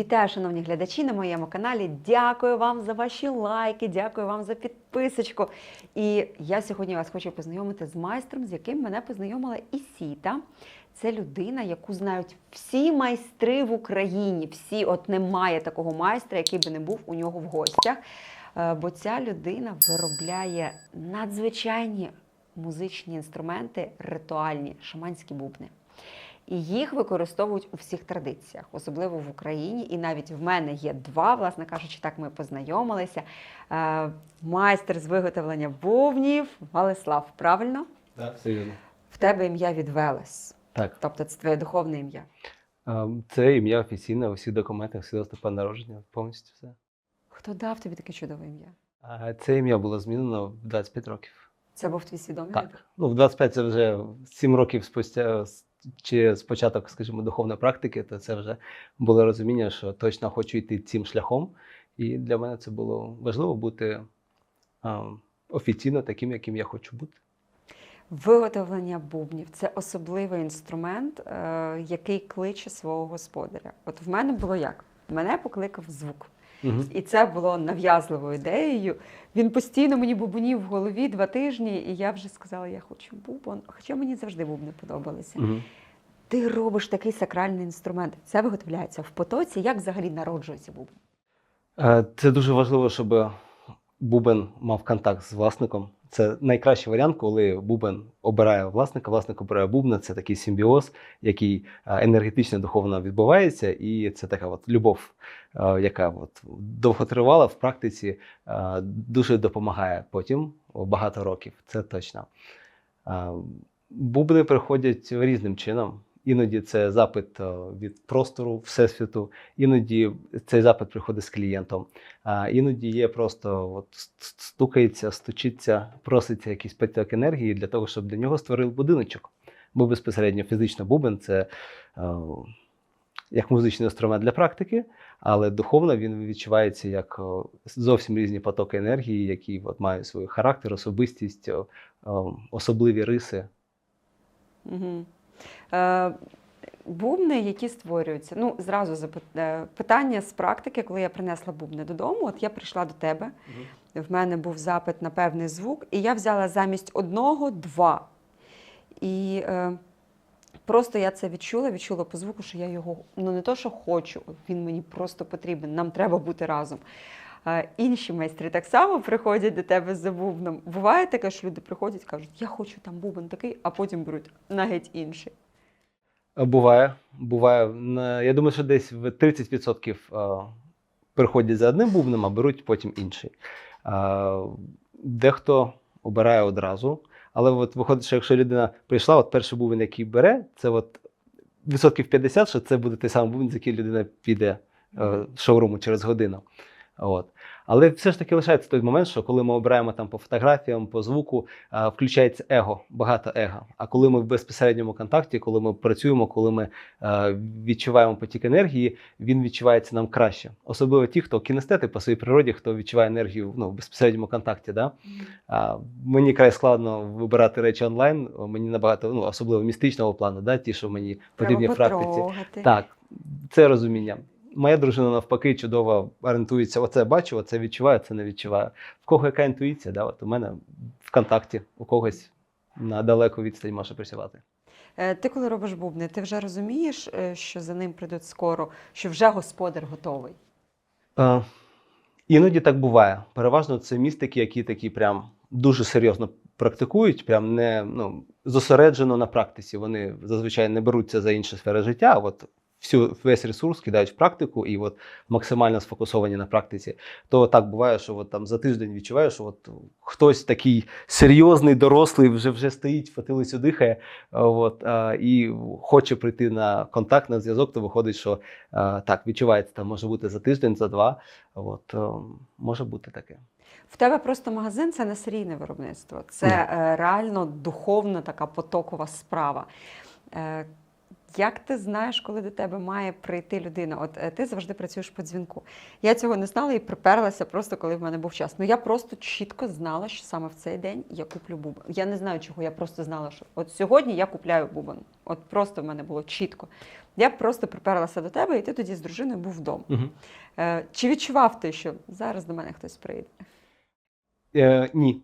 Вітаю, шановні глядачі на моєму каналі. Дякую вам за ваші лайки, дякую вам за підписочку. І я сьогодні вас хочу познайомити з майстром, з яким мене познайомила Ісіта. Це людина, яку знають всі майстри в Україні. Всі, от немає такого майстра, який би не був у нього в гостях. Е, Бо ця людина виробляє надзвичайні музичні інструменти, ритуальні, шаманські бубни. І їх використовують у всіх традиціях, особливо в Україні. І навіть в мене є два, власне кажучи, так ми познайомилися. Е, Майстер з виготовлення бубнів Валислав. Правильно? Так, все вірно. В тебе ім'я від Велес. Так. Тобто це твоє духовне ім'я. Це ім'я офіційне у всіх документах, про народження, повністю все. Хто дав тобі таке чудове ім'я? Це ім'я було змінено в 25 років. Це був твій свідомий? Так. Ну, в 25 це вже 7 років спустя, с- чи з початок, скажімо, духовної практики, то це вже було розуміння, що точно хочу йти цим шляхом. І для мене це було важливо бути а, офіційно таким, яким я хочу бути. Виготовлення бубнів це особливий інструмент, е, який кличе свого господаря. От в мене було як? Мене покликав звук. Угу. І це було нав'язливою ідеєю. Він постійно мені бубонів в голові два тижні, і я вже сказала, я хочу бубон. Хоча мені завжди бубни подобалися. Угу. Ти робиш такий сакральний інструмент. Це виготовляється в потоці. Як взагалі народжується бубн? Е, Це дуже важливо, щоб бубен мав контакт з власником. Це найкращий варіант, коли бубен обирає власника, власник обирає бубна. Це такий симбіоз, який е, енергетично духовно відбувається, і це така от любов, е, яка от довготривала в практиці, е, дуже допомагає потім багато років. Це точно. Бубни приходять різним чином. Іноді це запит е, від простору всесвіту, іноді цей запит приходить з клієнтом. А іноді є просто от стукається, стучиться, проситься якийсь потік енергії для того, щоб для нього створили будиночок. Бо безпосередньо фізично бубен це е, як музичний інструмент для практики, але духовно він відчувається як е, зовсім різні потоки енергії, які от мають свій характер, особистість, е, е, особливі риси. Угу. Е, бубни, які створюються. Ну, зразу е, питання з практики, коли я принесла бубни додому, от я прийшла до тебе. В мене був запит на певний звук, і я взяла замість одного два. І е, просто я це відчула, відчула по звуку, що я його ну не то, що хочу, він мені просто потрібен, нам треба бути разом. Е, інші майстри так само приходять до тебе за бубном. Буває таке, що люди приходять і кажуть, я хочу там бубен такий, а потім беруть на геть інший. Е, Буває. Буває. Я думаю, що десь в 30% е, приходять за одним бубном, а беруть потім інший. Е, Дехто обирає одразу. Але от виходить, що якщо людина прийшла, от перший бубен, який бере, це от відсотків 50, що це буде той самий бубен, з який людина піде е, з шоуруму через годину. От. Але все ж таки лишається той момент, що коли ми обираємо там по фотографіям, по звуку, а, включається его, багато его. А коли ми в безпосередньому контакті, коли ми працюємо, коли ми відчуваємо потік енергії, він відчувається нам краще. Особливо ті, хто кінестети по своїй природі, хто відчуває енергію ну, в безпосередньому контакті. Да? А, мені край складно вибирати речі онлайн. Мені набагато, ну, особливо містичного плану, да? ті, що мені потрібні в практиці. Так, це розуміння. Моя дружина навпаки чудово орієнтується. Оце бачу, оце відчуваю, це не відчуваю. В кого яка інтуїція? Да? От у мене в контакті, у когось на далеку відстань може працювати. Е, Ти коли робиш бубни, ти вже розумієш, е, що за ним прийдуть скоро, що вже господар готовий. Е, іноді так буває. Переважно це містики, які такі прям дуже серйозно практикують, прям не ну, зосереджено на практиці. Вони зазвичай не беруться за інші сфери життя. а От всю весь ресурс кидають в практику і от максимально сфокусовані на практиці. То так буває, що от там за тиждень відчуваєш, що от хтось такий серйозний, дорослий, вже вже стоїть, фатилицю дихає, от, а, і хоче прийти на контакт, на зв'язок, то виходить, що а, так відчувається, там може бути за тиждень, за два. От, е, може бути таке. В тебе просто магазин це не серійне виробництво, це е, реально духовна така потокова справа. Як ти знаєш, коли до тебе має прийти людина? От е, ти завжди працюєш по дзвінку. Я цього не знала і приперлася просто, коли в мене був час. Ну я просто чітко знала, що саме в цей день я куплю бубон. Я не знаю, чого. Я просто знала, що от сьогодні я купляю бубон. От просто в мене було чітко. Я просто приперлася до тебе, і ти тоді з дружиною був вдома. Угу. Чи відчував ти, що зараз до мене хтось прийде? Е, ні.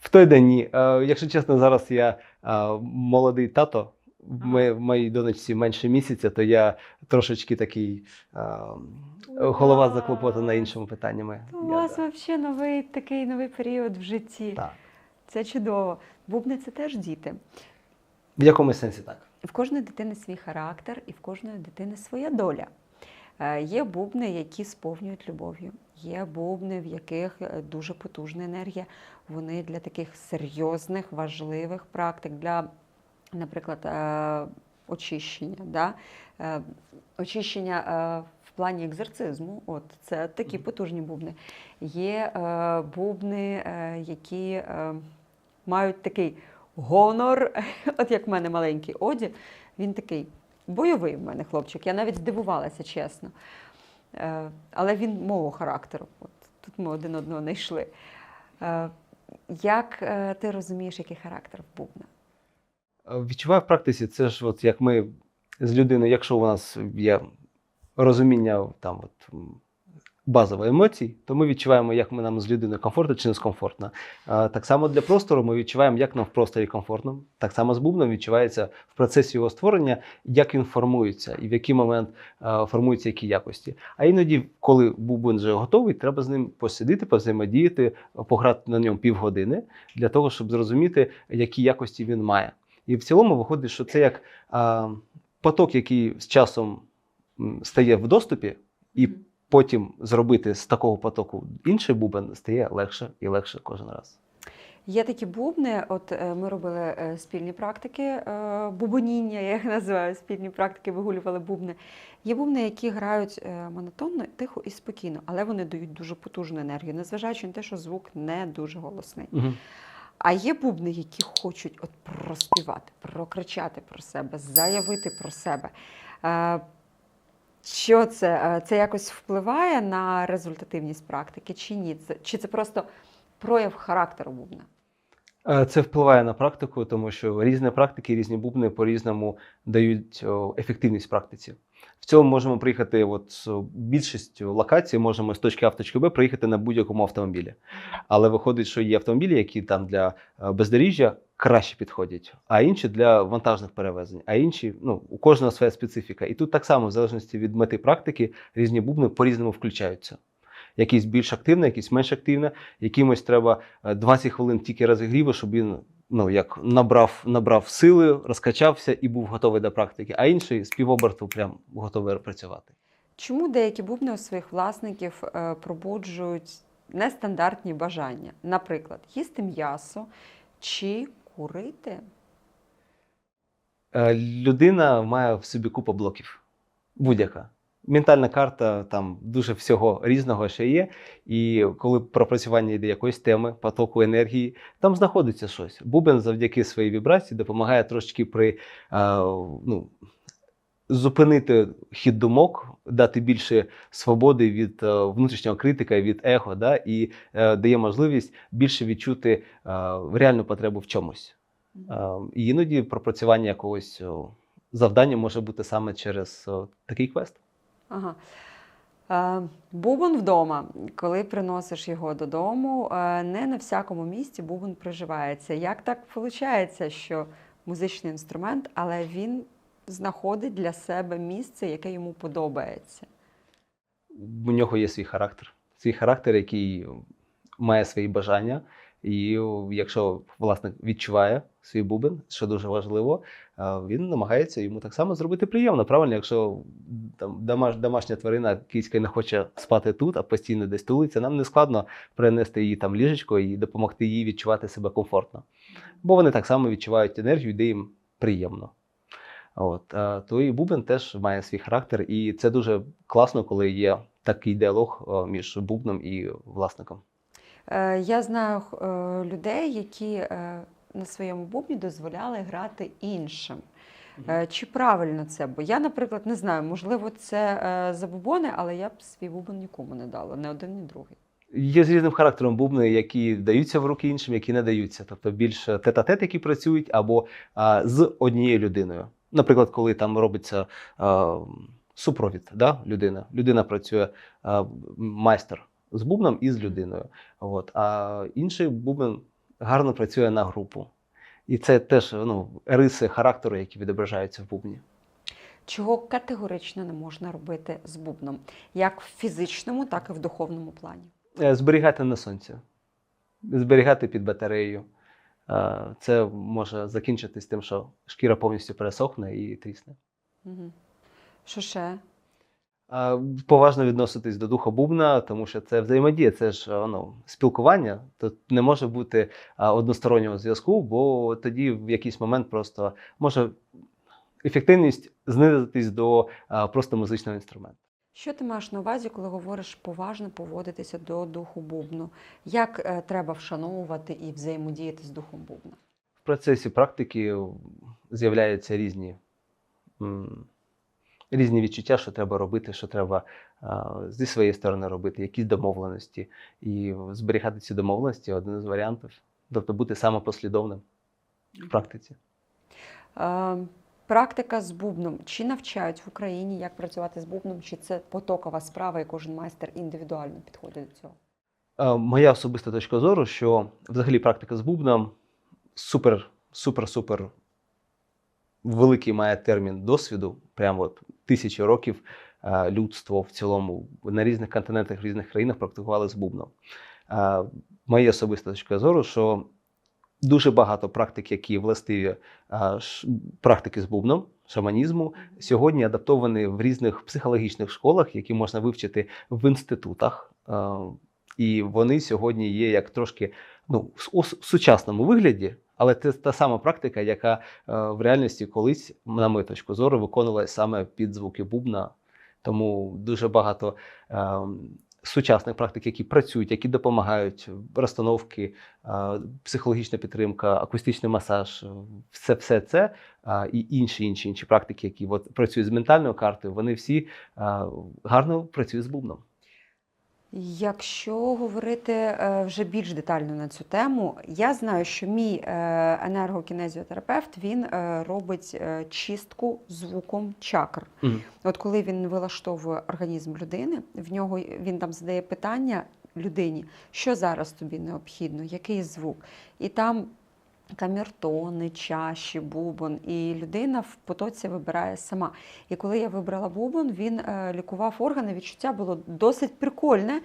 В той день ні. Е, якщо чесно, зараз я е, молодий тато. В моїй донечці менше місяця, то я трошечки такий е, голова заклопотана іншими питаннями. У Я, вас да. взагалі новий такий новий період в житті. Так. Це чудово. Бубни це теж діти. В якомусь сенсі так. В кожної дитини свій характер і в кожної дитини своя доля. Е, Є бубни, які сповнюють любов'ю. Є бубни, в яких е, дуже потужна енергія. Вони для таких серйозних, важливих практик, для, наприклад, е, очищення. Да? Е, Очищення е, в плані екзорцизму. От це такі потужні бубни. Є бубни, які мають такий гонор, от як в мене маленький Оді, він такий бойовий в мене хлопчик. Я навіть здивувалася, чесно. Але він мого характеру. От тут ми один одного не йшли. Е, Як ти розумієш, який характер в бубна? Відчуваю в практиці, це ж от як ми з людиною, якщо у нас є розуміння там от, м, базової емоцій, то ми відчуваємо, як ми нам з людиною комфортно чи дискомфортно. Е, Так само для простору ми відчуваємо, як нам в просторі комфортно. Так само з бубном відчувається в процесі його створення, як він формується і в який момент формуються які якості. А іноді, коли бубен вже готовий, треба з ним посидіти, повзаємодіяти, пограти на ньому півгодини для того, щоб зрозуміти, які якості він має. І в цілому виходить, що це як а, поток, який з часом стає в доступі, і потім зробити з такого потоку інший бубен стає легше і легше кожен раз. Є такі бубни, от е, ми робили е, спільні практики е, бубоніння, я їх називаю спільні практики, вигулювали бубни. Є бубни, які грають монотонно, тихо і спокійно, але вони дають дуже потужну енергію, незважаючи на те, що звук не дуже голосний. Угу. А є бубни, які хочуть от проспівати, прокричати про себе, заявити про себе. Е, Що це? Е, Це якось впливає на результативність практики чи ні? Чи це просто прояв характеру бубна? Е, Це впливає на практику, тому що різні практики, різні бубни по-різному дають ефективність практиці. В цьому можемо приїхати, от о, більшість локацій можемо з точки А в точку Б приїхати на будь-якому автомобілі. Але виходить, що є автомобілі, які там для е, бездоріжжя краще підходять, а інші для вантажних перевезень, а інші ну у кожного своя специфіка. І тут так само, в залежності від мети практики, різні бубни по-різному включаються. Якісь більш активне, якісь менш активне. Якимось треба е, 20 хвилин тільки розігріву, щоб він ну як набрав, набрав сили, розкачався і був готовий до практики, а інший з півоберту прям готовий працювати. Чому деякі бубни у своїх власників е, пробуджують нестандартні бажання? Наприклад, їсти м'ясо чи курити? Е, Людина має в собі купу блоків. Будь-яка. Ментальна карта там дуже всього різного ще є. І коли пропрацювання йде якоїсь теми, потоку енергії, там знаходиться щось. Бубен завдяки своїй вібрації допомагає трошечки при е, ну, зупинити хід думок, дати більше свободи від е, внутрішнього критика, від его, да, і е, дає можливість більше відчути е, реальну потребу в чомусь. І іноді пропрацювання якогось завдання може бути саме через такий квест. Ага. Е, Бубон вдома, коли приносиш його додому, е, не на всякому місці бубон приживається. Як так виходить, що музичний інструмент, але він знаходить для себе місце, яке йому подобається? У нього є свій характер. Свій характер, який має свої бажання. І якщо власник відчуває свій бубен, що дуже важливо, е, він намагається йому так само зробити приємно. Правильно, якщо там домаш, домашня тварина кицька не хоче спати тут, а постійно десь тулиться, нам не складно перенести її там ліжечко і допомогти їй відчувати себе комфортно. Бо вони так само відчувають енергію, де їм приємно. От, е, то і бубен теж має свій характер, і це дуже класно, коли є такий діалог між бубном і власником. Е, Я знаю е, людей, які е, на своєму бубні дозволяли грати іншим. Чи правильно це? Бо я, наприклад, не знаю, можливо, це забобони, але я б свій бубон нікому не дала, не один, ні другий. Є з різним характером бубни, які даються в руки іншим, які не даються. Тобто більш тет-а-тет, які працюють, або а, з однією людиною. Наприклад, коли там робиться а, супровід, да, людина. Людина працює а, майстер з бубном і з людиною. От. А інший бубен гарно працює на групу. І це теж ну, риси характеру, які відображаються в бубні. Чого категорично не можна робити з бубном, як в фізичному, так і в духовному плані. Е, Зберігати на сонці, зберігати під батареєю. Е, Це може закінчитись тим, що шкіра повністю пересохне і трісне. Угу. Що ще? Поважно відноситись до духа бубна, тому що це взаємодія, це ж ну, спілкування. Тут не може бути одностороннього зв'язку, бо тоді в якийсь момент просто може ефективність знизитись до просто музичного інструменту. Що ти маєш на увазі, коли говориш поважно поводитися до духу бубну? Як е, треба вшановувати і взаємодіяти з духом бубна? В процесі практики з'являються різні, різні відчуття, що треба робити, що треба а, зі своєї сторони робити, якісь домовленості. І зберігати ці домовленості один із варіантів. Тобто бути самопослідовним в практиці. Практика з бубном. Чи навчають в Україні, як працювати з бубном, чи це потокова справа, і кожен майстер індивідуально підходить до цього? Моя особиста точка зору, що взагалі практика з бубном супер, супер, супер великий має термін досвіду, прямо от тисячі років е, людство в цілому на різних континентах, в різних країнах практикували з бубном. Е, Моя особиста точка зору, що дуже багато практик, які властиві е, практики з бубном, шаманізму, сьогодні адаптовані в різних психологічних школах, які можна вивчити в інститутах. І вони сьогодні є як трошки ну, в сучасному вигляді, але це та сама практика, яка е, в реальності колись, на мою точку зору, виконувалася саме під звуки бубна. Тому дуже багато е, сучасних практик, які працюють, які допомагають, розстановки, е, психологічна підтримка, акустичний масаж, все, все це е, і інші інші інші практики, які от працюють з ментальною картою, вони всі е, гарно працюють з бубном. Якщо говорити е, вже більш детально на цю тему, я знаю, що мій е, енергокінезіотерапевт він е, робить чистку звуком чакр. Мгм. От коли він вилаштовує організм людини, в нього він там задає питання людині, що зараз тобі необхідно, який звук. І там камертони, чаші, бубон, і людина в потоці вибирає сама. І коли я вибрала бубон, він е, лікував органи. Відчуття було досить прикольне,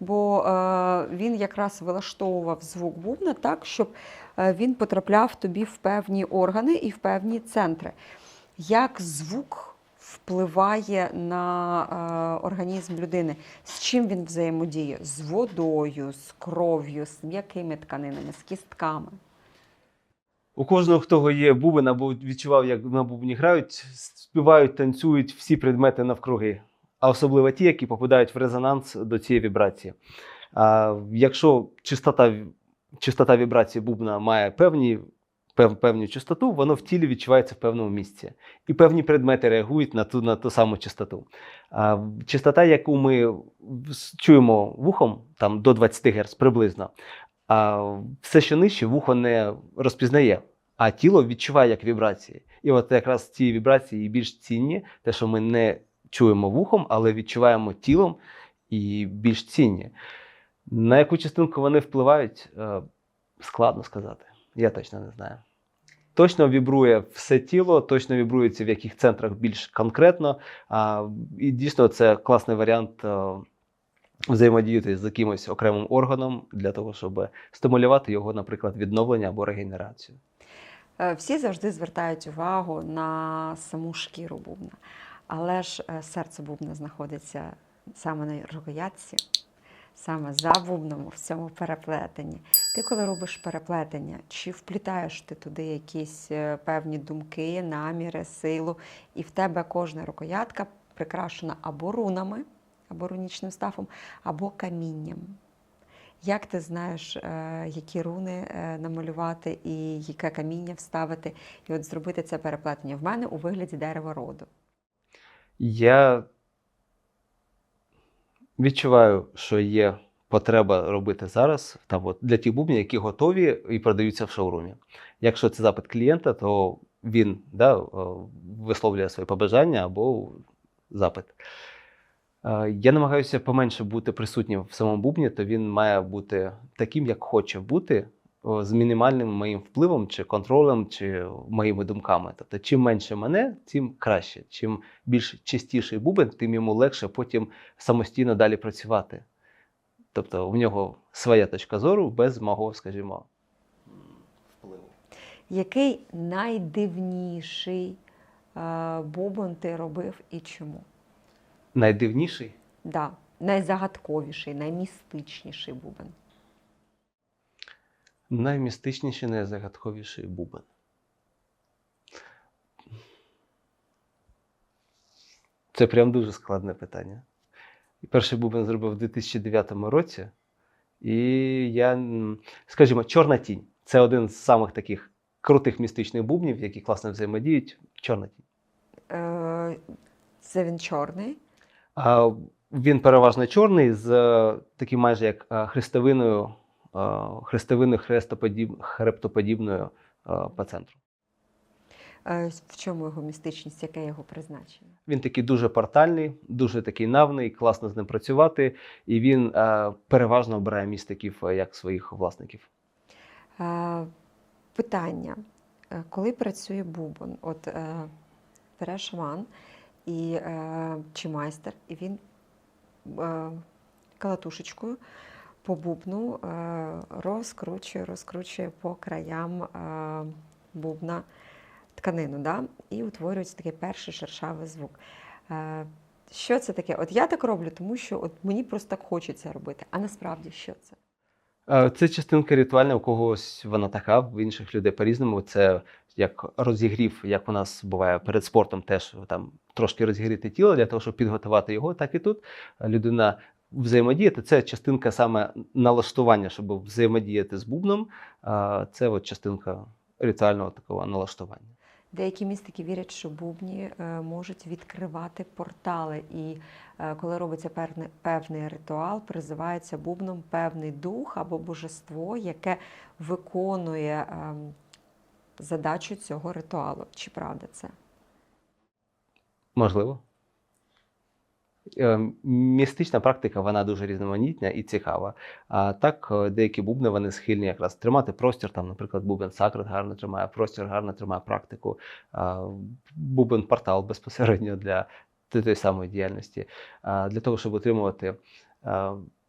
бо е, він якраз вилаштовував звук бубна так, щоб е, він потрапляв тобі в певні органи і в певні центри. Як звук впливає на організм людини? З чим він взаємодіє? З водою, з кров'ю, з м'якими тканинами, з кістками. У кожного, хто є бубен або відчував, як на бубні грають, співають, танцюють всі предмети навкруги, а особливо ті, які попадають в резонанс до цієї вібрації. А якщо частота, частота вібрації бубна має певні, пев, певну частоту, воно в тілі відчувається в певному місці. І певні предмети реагують на ту, на ту саму частоту. А, частота, яку ми чуємо вухом, там до 20 Гц приблизно, все, що нижче, вухо не розпізнає, а тіло відчуває як вібрації. І от якраз ці вібрації більш цінні, те, що ми не чуємо вухом, але відчуваємо тілом і більш цінні. На яку частинку вони впливають, е, складно сказати. Я точно не знаю. Точно вібрує все тіло, точно вібрується в яких центрах більш конкретно. І дійсно це класний варіант е, взаємодіяти з якимось окремим органом для того, щоб стимулювати його, наприклад, відновлення або регенерацію. Е, Всі завжди звертають увагу на саму шкіру бубна, але ж е, серце бубна знаходиться саме на рукоятці, саме за бубном у всьому переплетенні. Ти, коли робиш переплетення, чи вплітаєш ти туди якісь е, певні думки, наміри, силу, і в тебе кожна рукоятка прикрашена або рунами, або рунічним стафом, або камінням. Як ти знаєш, е, які руни е, намалювати і яке каміння вставити, і от зробити це переплетення в мене у вигляді дерева роду? Я відчуваю, що є потреба робити зараз там, от, для тих бубнів, які готові і продаються в шоурумі. Якщо це запит клієнта, то він да, висловлює свої побажання або запит. Е, Я намагаюся поменше бути присутнім в самому бубні, то він має бути таким, як хоче бути, з мінімальним моїм впливом чи контролем, чи моїми думками. Тобто, чим менше мене, тим краще. Чим більш чистіший бубен, тим йому легше потім самостійно далі працювати. Тобто в нього своя точка зору без мого, скажімо, впливу. Який найдивніший е, бубон ти робив і чому? Найдивніший Да, найзагадковіший, наймістичніший бубен. Наймістичніший, найзагадковіший бубен. Це прям дуже складне питання. Перший бубен зробив у 2009 році. І я, скажімо, чорна тінь. Це один з самих таких крутих містичних бубнів, які класно взаємодіють. Чорна тінь. Е, це він чорний. Він переважно чорний з е, таким майже як е, хрестовиною, е, хрестовиною хрестоподіб, хребтоподібною по центру. В чому його містичність, яке його призначення? Він такий дуже портальний, дуже такий навний, класно з ним працювати, і він переважно обирає містиків як своїх власників. Питання. Коли працює бубон, от бере шаман і, е, чи майстер, і він е, калатушечкою по бубну е, розкручує, розкручує по краям е, бубна тканину, да? і утворюється такий перший шершавий звук. Е, що це таке? От я так роблю, тому що от мені просто так хочеться робити. А насправді що це? Е, Це частинка ритуальна, у когось вона така, в інших людей по-різному. Це як розігрів, як у нас буває перед спортом, теж там трошки розігріти тіло для того, щоб підготувати його. Так і тут людина взаємодіяти. Це частинка саме налаштування, щоб взаємодіяти з бубном. Е, Це от частинка ритуального такого налаштування. Деякі містики вірять, що бубні е, можуть відкривати портали, і е, коли робиться певний, ритуал, призивається бубном певний дух або божество, яке виконує ем, задачу цього ритуалу. Чи правда це? Можливо. Е, Містична практика вона дуже різноманітна і цікава. А так, е, деякі бубни вони схильні якраз тримати простір. Там, наприклад, бубен сакрет гарно тримає простір, гарно тримає практику. Бубен портал безпосередньо для тої самої діяльності. Для того, щоб отримувати.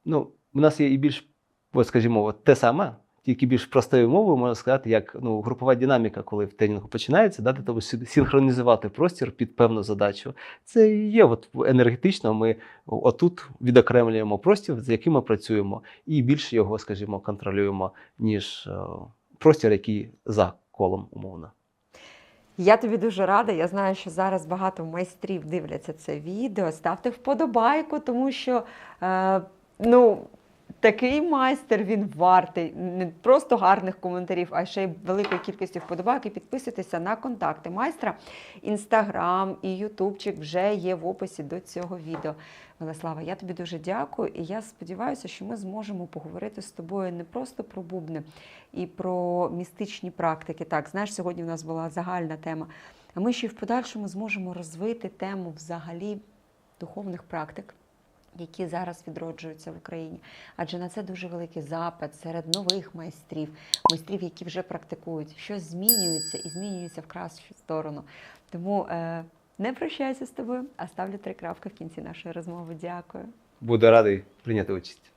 Ну, у нас є і більш, от, скажімо, от те саме. Тільки більш простою мовою можна сказати, як ну, групова динаміка, коли в тренінгу починається, да, для того, щоб синхронізувати простір під певну задачу. Це є от енергетично. Ми отут відокремлюємо простір, з яким ми працюємо, і більше його, скажімо, контролюємо, ніж е, простір, який за колом, умовно. Я тобі дуже рада. Я знаю, що зараз багато майстрів дивляться це відео. Ставте вподобайку, тому що е, ну, такий майстер він вартий не просто гарних коментарів, а ще й великої кількості вподобайок. І підписуйтеся на контакти майстра. Інстаграм і Ютубчик вже є в описі до цього відео. Велеслава, я тобі дуже дякую, і я сподіваюся, що ми зможемо поговорити з тобою не просто про бубни і про містичні практики. Так, знаєш, сьогодні в нас була загальна тема. А ми ще й в подальшому зможемо розвити тему взагалі духовних практик, які зараз відроджуються в Україні. Адже на це дуже великий запит серед нових майстрів, майстрів, які вже практикують, щось змінюється і змінюється в кращу сторону. Тому е, не прощаюся з тобою, а ставлю три крапки в кінці нашої розмови. Дякую. Буду радий прийняти участь.